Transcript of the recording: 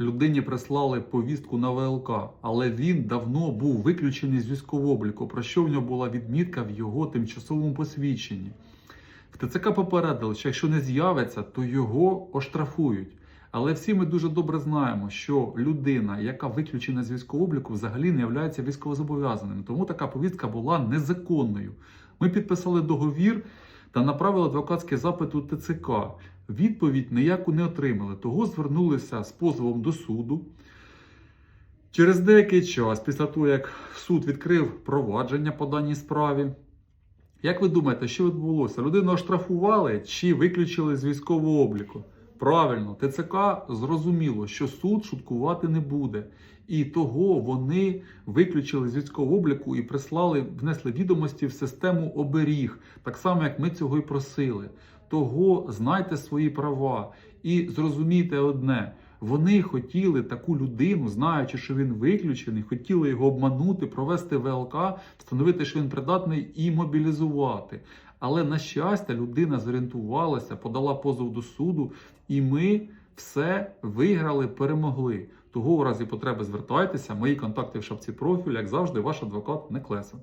людині прислали повістку на ВЛК, але він давно був виключений з військового обліку, про що в нього була відмітка в його тимчасовому посвідченні. В ТЦК попередили, що якщо не з'явиться, то його оштрафують. Але всі ми дуже добре знаємо, що людина, яка виключена з військового обліку, взагалі не є військовозобов'язаним. Тому така повістка була незаконною. Ми підписали договір та направили адвокатський запит у ТЦК. Відповідь ніяку не отримали. Того звернулися з позовом до суду. Через деякий час, після того, як суд відкрив провадження по даній справі, як ви думаєте, що відбулося? Людину оштрафували чи виключили з військового обліку? Правильно, ТЦК зрозуміло, що суд шуткувати не буде. І того вони виключили з військового обліку і прислали, внесли відомості в систему оберіг, так само як ми цього і просили. Того знайте свої права і зрозумійте одне. Вони хотіли таку людину, знаючи, що він виключений, хотіли його обманути, провести ВЛК, встановити, що він придатний і мобілізувати. Але на щастя, людина зорієнтувалася, подала позов до суду, і ми все виграли, перемогли. Того у разі потреби звертайтеся. Мої контакти в шапці профілю, як завжди, ваш адвокат Неклеса.